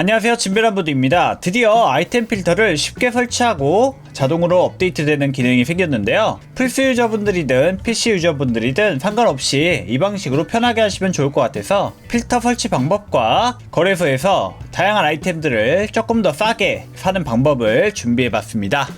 안녕하세요. 진베란부드입니다. 드디어 아이템 필터를 쉽게 설치하고 자동으로 업데이트되는 기능이 생겼는데요. 플스 유저분들이든 PC 유저분들이든 상관없이 이 방식으로 편하게 하시면 좋을 것 같아서 필터 설치 방법과 거래소에서 다양한 아이템들을 조금 더 싸게 사는 방법을 준비해봤습니다.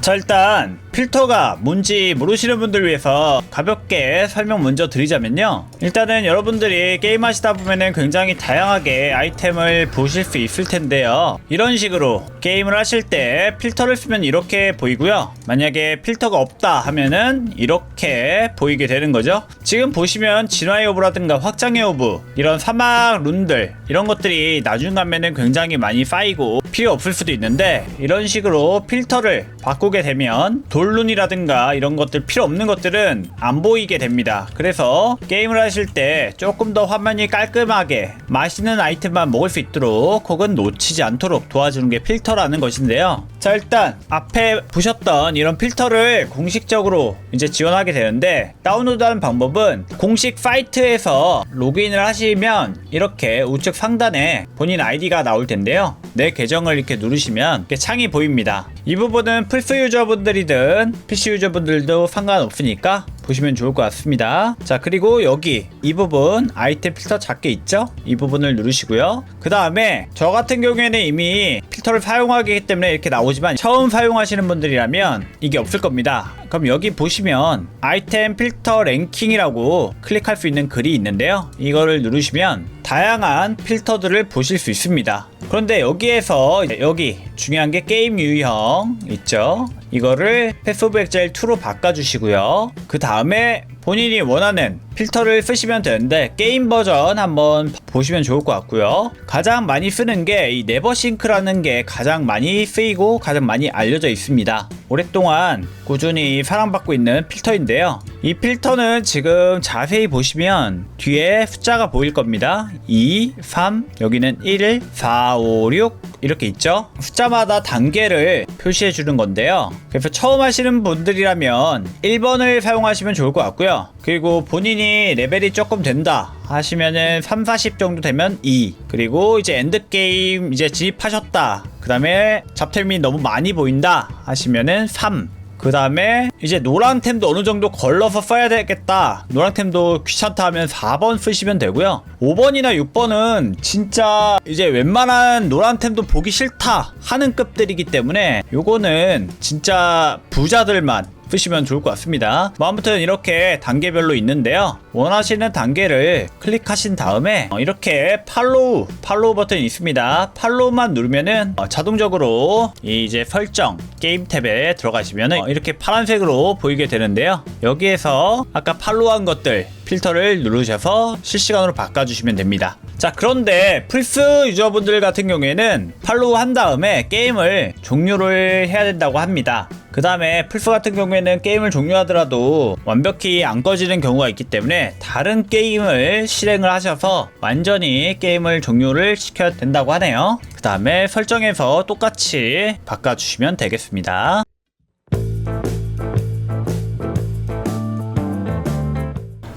자 일단 필터가 뭔지 모르시는 분들 위해서 가볍게 설명 먼저 드리자면요. 일단은 여러분들이 게임하시다 보면은 굉장히 다양하게 아이템을 보실 수 있을 텐데요. 이런 식으로 게임을 하실 때 필터를 쓰면 이렇게 보이고요. 만약에 필터가 없다 하면은 이렇게 보이게 되는 거죠. 지금 보시면 진화의 오브라든가 확장의 오브 이런 사막 룬들 이런 것들이 나중 가면은 굉장히 많이 쌓이고 필요 없을 수도 있는데 이런 식으로 필터를 바꾸게 되면 돌 룬이라든가 이런 것들 필요 없는 것들은 안 보이게 됩니다. 그래서 게임을 하실 때 조금 더 화면이 깔끔하게 맛있는 아이템만 먹을 수 있도록 혹은 놓치지 않도록 도와주는 게 필터라는 것인데요. 자 일단 앞에 보셨던 이런 필터를 공식적으로 이제 지원하게 되는데 다운로드하는 방법은 공식 사이트에서 로그인을 하시면 이렇게 우측 상단에 본인 아이디가 나올 텐데요. 내 계정을 이렇게 누르시면 이렇게 창이 보입니다. 이 부분은 플스 유저분들이든 PC 유저분들도 상관없으니까 보시면 좋을 것 같습니다. 자, 그리고 여기 이 부분 아이템 필터 작게 있죠? 이 부분을 누르시고요. 그 다음에 저 같은 경우에는 이미 필터를 사용하기 때문에 이렇게 나오지만 처음 사용하시는 분들이라면 이게 없을 겁니다. 그럼 여기 보시면 아이템 필터 랭킹이라고 클릭할 수 있는 글이 있는데요. 이거를 누르시면 다양한 필터들을 보실 수 있습니다. 그런데 여기에서 여기 중요한 게 게임 유형 있죠. 이거를 패스 오브 엑자일 2로 바꿔주시고요. 그 다음에 본인이 원하는 필터를 쓰시면 되는데 게임 버전 한번 보시면 좋을 것 같고요. 가장 많이 쓰는 게 이 네버싱크라는 게 가장 많이 쓰이고 가장 많이 알려져 있습니다. 오랫동안 꾸준히 사랑받고 있는 필터인데요. 이 필터는 지금 자세히 보시면 뒤에 숫자가 보일 겁니다. 2, 3, 여기는 1, 4, 5, 6 이렇게 있죠. 숫자마다 단계를 표시해 주는 건데요. 그래서 처음 하시는 분들이라면 1번을 사용하시면 좋을 것 같고요. 그리고 본인이 레벨이 조금 된다 하시면은 3, 40 정도 되면 2. 그리고 이제 엔드게임 이제 진입하셨다. 그 다음에 잡템이 너무 많이 보인다 하시면은 3. 그 다음에 이제 노란템도 어느 정도 걸러서 써야 되겠다. 노란템도 귀찮다 하면 4번 쓰시면 되고요. 5번이나 6번은 진짜 이제 웬만한 노란템도 보기 싫다 하는 급들이기 때문에 요거는 진짜 부자들만 쓰시면 좋을 것 같습니다. 뭐 아무튼 이렇게 단계별로 있는데요. 원하시는 단계를 클릭하신 다음에 어, 이렇게 팔로우 팔로우 버튼이 있습니다. 팔로우만 누르면은 어, 자동적으로 이 이제 설정 게임 탭에 들어가시면은 어, 이렇게 파란색으로 보이게 되는데요. 여기에서 아까 팔로우한 것들 필터를 누르셔서 실시간으로 바꿔주시면 됩니다. 자, 그런데 플스 유저분들 같은 경우에는 팔로우 한 다음에 게임을 종료를 해야 된다고 합니다. 그 다음에 플스 같은 경우에는 게임을 종료하더라도 완벽히 안 꺼지는 경우가 있기 때문에 다른 게임을 실행을 하셔서 완전히 게임을 종료를 시켜야 된다고 하네요. 그 다음에 설정에서 똑같이 바꿔주시면 되겠습니다.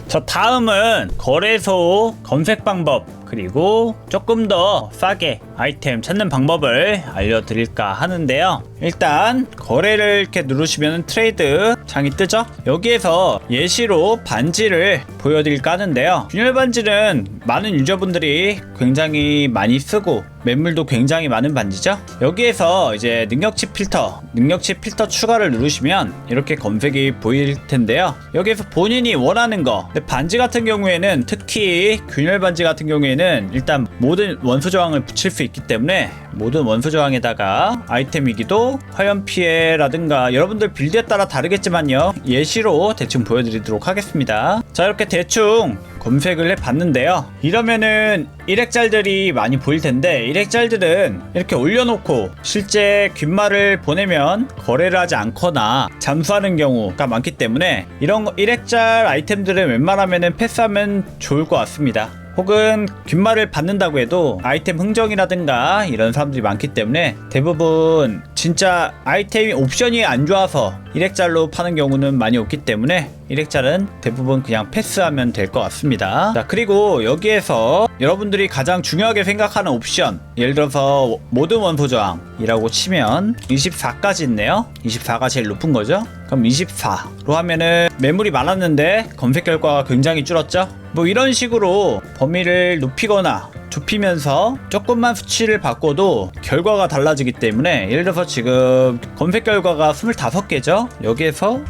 자 다음은 거래소 검색 방법 그리고 조금 더 싸게 아이템 찾는 방법을 알려드릴까 하는데요. 일단 거래를 이렇게 누르시면 트레이드 창이 뜨죠? 여기에서 예시로 반지를 보여드릴까 하는데요. 균열 반지는 많은 유저분들이 굉장히 많이 쓰고 매물도 굉장히 많은 반지죠? 여기에서 이제 능력치 필터 능력치 필터 추가를 누르시면 이렇게 검색이 보일 텐데요. 여기에서 본인이 원하는 거 반지 같은 경우에는 특히 균열 반지 같은 경우에는 일단 모든 원소 저항을 붙일 수 있기 때문에 모든 원소 저항에다가 아이템 위기도 화염 피해라든가 여러분들 빌드에 따라 다르겠지만요 예시로 대충 보여드리도록 하겠습니다 자 이렇게 대충 검색을 해 봤는데요. 이러면은 일액잘들이 많이 보일 텐데 일액잘들은 이렇게 올려놓고 실제 귓말을 보내면 거래를 하지 않거나 잠수하는 경우가 많기 때문에 이런 거 일액잘 아이템들은 웬만하면은 패스하면 좋을 것 같습니다. 혹은 귓말을 받는다고 해도 아이템 흥정이라든가 이런 사람들이 많기 때문에 대부분 진짜 아이템이 옵션이 안 좋아서 일렉잘로 파는 경우는 많이 없기 때문에 일렉잘은 대부분 그냥 패스하면 될 것 같습니다. 자, 그리고 여기에서 여러분들이 가장 중요하게 생각하는 옵션 예를 들어서 모든 원소 저항이라고 치면 24까지 있네요. 24가 제일 높은 거죠. 그럼 24로 하면은 매물이 많았는데 검색 결과가 굉장히 줄었죠. 뭐 이런 식으로 범위를 높이거나 좁히면서 조금만 수치를 바꿔도 결과가 달라지기 때문에 예를 들어서 지금 검색 결과가 25개죠 여기에서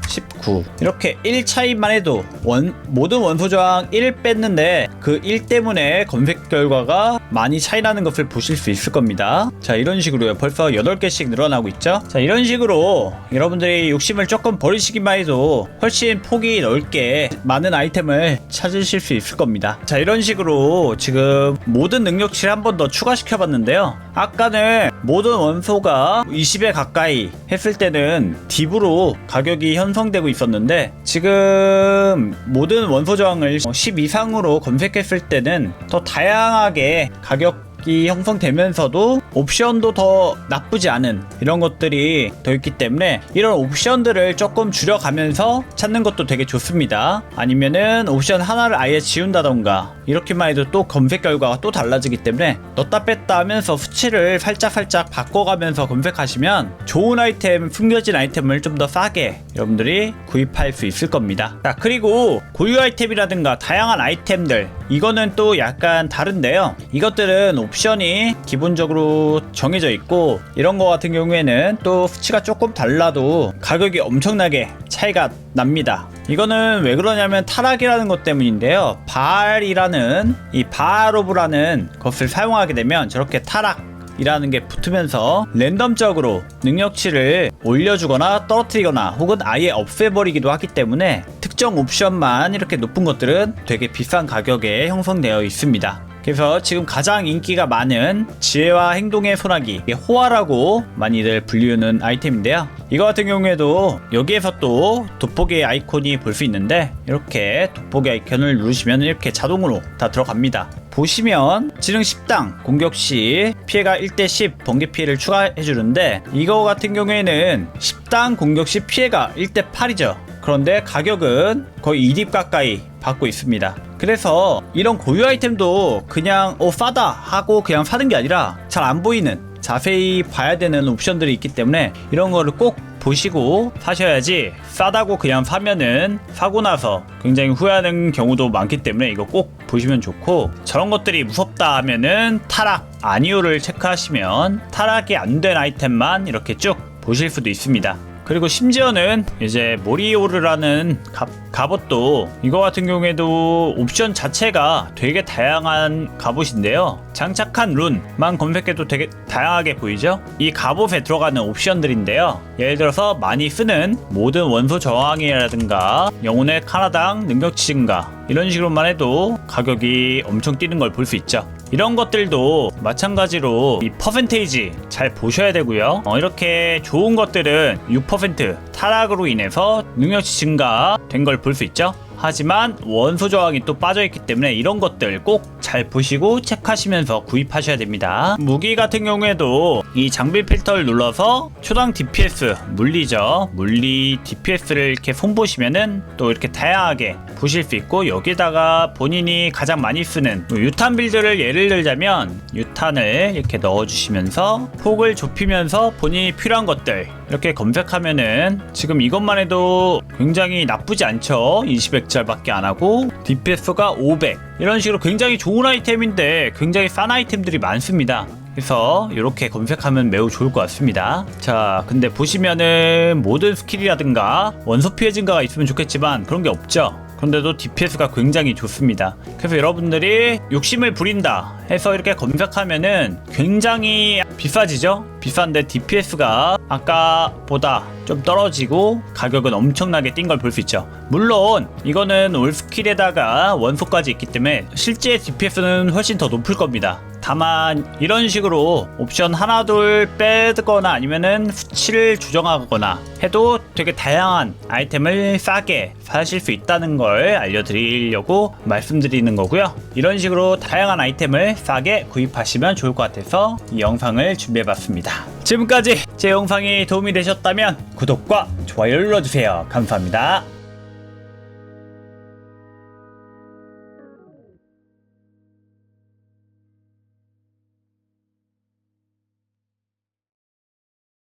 19 이렇게 1 차이만 해도 원, 모든 원소 저항 1 뺐는데 그 1 때문에 검색 결과가 많이 차이 나는 것을 보실 수 있을 겁니다. 자 이런 식으로요. 벌써 8개씩 늘어나고 있죠? 자 이런 식으로 여러분들이 욕심을 조금 버리시기만 해도 훨씬 폭이 넓게 많은 아이템을 찾으실 수 있을 겁니다. 자 이런 식으로 지금 모든 능력치를 한 번 더 추가시켜 봤는데요 아까는 모든 원소가 20에 가까이 했을 때는 딥으로 가격이 형성되고 있었는데 지금 모든 원소 저항을 10 이상으로 검색했을 때는 더 다양하게 가격 이 형성되면서도 옵션도 더 나쁘지 않은 이런 것들이 더 있기 때문에 이런 옵션들을 조금 줄여가면서 찾는 것도 되게 좋습니다. 아니면은 옵션 하나를 아예 지운다던가 이렇게만 해도 또 검색 결과가 또 달라지기 때문에 넣다 뺐다 하면서 수치를 살짝살짝 바꿔가면서 검색하시면 좋은 아이템, 숨겨진 아이템을 좀 더 싸게 여러분들이 구입할 수 있을 겁니다. 자, 그리고 고유 아이템이라든가 다양한 아이템들 이거는 또 약간 다른데요. 이것들은 옵션이 기본적으로 정해져 있고 이런 거 같은 경우에는 또 수치가 조금 달라도 가격이 엄청나게 차이가 납니다. 이거는 왜 그러냐면 타락이라는 것 때문인데요. 바알이라는 이 바알오브라는 것을 사용하게 되면 저렇게 타락 이라는 게 붙으면서 랜덤적으로 능력치를 올려주거나 떨어뜨리거나 혹은 아예 없애버리기도 하기 때문에 특정 옵션만 이렇게 높은 것들은 되게 비싼 가격에 형성되어 있습니다. 그래서 지금 가장 인기가 많은 지혜와 행동의 소나기 호화라고 많이들 불리우는 아이템인데요 이거 같은 경우에도 여기에서 또 돋보기 아이콘이 볼 수 있는데 이렇게 돋보기 아이콘을 누르시면 이렇게 자동으로 다 들어갑니다 보시면 지능 10당 공격 시 피해가 1대 10 번개 피해를 추가해 주는데 이거 같은 경우에는 10당 공격 시 피해가 1대 8이죠 그런데 가격은 거의 2립 가까이 받고 있습니다. 그래서 이런 고유 아이템도 그냥 어 싸다 하고 그냥 사는 게 아니라 잘 안 보이는 자세히 봐야 되는 옵션들이 있기 때문에 이런 거를 꼭 보시고 사셔야지 싸다고 그냥 사면은 사고 나서 굉장히 후회하는 경우도 많기 때문에 이거 꼭 보시면 좋고 저런 것들이 무섭다 하면은 타락 아니오를 체크하시면 타락이 안 된 아이템만 이렇게 쭉 보실 수도 있습니다. 그리고 심지어는 이제 모리오르라는 갑, 갑옷도 이거 같은 경우에도 옵션 자체가 되게 다양한 갑옷인데요. 장착한 룬만 검색해도 되게 다양하게 보이죠? 이 갑옷에 들어가는 옵션들인데요. 예를 들어서 많이 쓰는 모든 원소 저항이라든가 영혼의 카나당 능력치 증가 이런 식으로만 해도 가격이 엄청 뛰는 걸 볼 수 있죠. 이런 것들도 마찬가지로 이 퍼센테이지 잘 보셔야 되고요. 어, 이렇게 좋은 것들은 6% 타락으로 인해서 능력치 증가 된 걸 볼 수 있죠. 하지만 원소 저항이 또 빠져있기 때문에 이런 것들 꼭 잘 보시고 체크하시면서 구입하셔야 됩니다. 무기 같은 경우에도 이 장비 필터를 눌러서 초당 DPS 물리죠. 물리 DPS를 이렇게 손보시면은 또 이렇게 다양하게 보실 수 있고 여기다가 본인이 가장 많이 쓰는 뭐 유탄 빌드를 예를 들자면 유탄을 이렇게 넣어주시면서 폭을 좁히면서 본인이 필요한 것들 이렇게 검색하면은 지금 이것만 해도 굉장히 나쁘지 않죠. 20액짤밖에 안 하고 DPS가 500 이런 식으로 굉장히 좋은 아이템인데 굉장히 싼 아이템들이 많습니다. 그래서 이렇게 검색하면 매우 좋을 것 같습니다. 자 근데 보시면은 모든 스킬이라든가 원소 피해 증가가 있으면 좋겠지만 그런 게 없죠. 그런데도 DPS가 굉장히 좋습니다. 그래서 여러분들이 욕심을 부린다 해서 이렇게 검색하면은 굉장히 비싸지죠? 비싼데 DPS가 아까보다 좀 떨어지고 가격은 엄청나게 뛴 걸 볼 수 있죠. 물론 이거는 올스킬에다가 원소까지 있기 때문에 실제 DPS는 훨씬 더 높을 겁니다. 다만 이런 식으로 옵션 하나 둘 빼거나 아니면은 수치를 조정하거나 해도 되게 다양한 아이템을 싸게 사실 수 있다는 걸 알려드리려고 말씀드리는 거고요. 이런 식으로 다양한 아이템을 싸게 구입하시면 좋을 것 같아서 이 영상을 준비해봤습니다. 자, 지금까지 제 영상이 도움이 되셨다면 구독과 좋아요 눌러주세요. 감사합니다.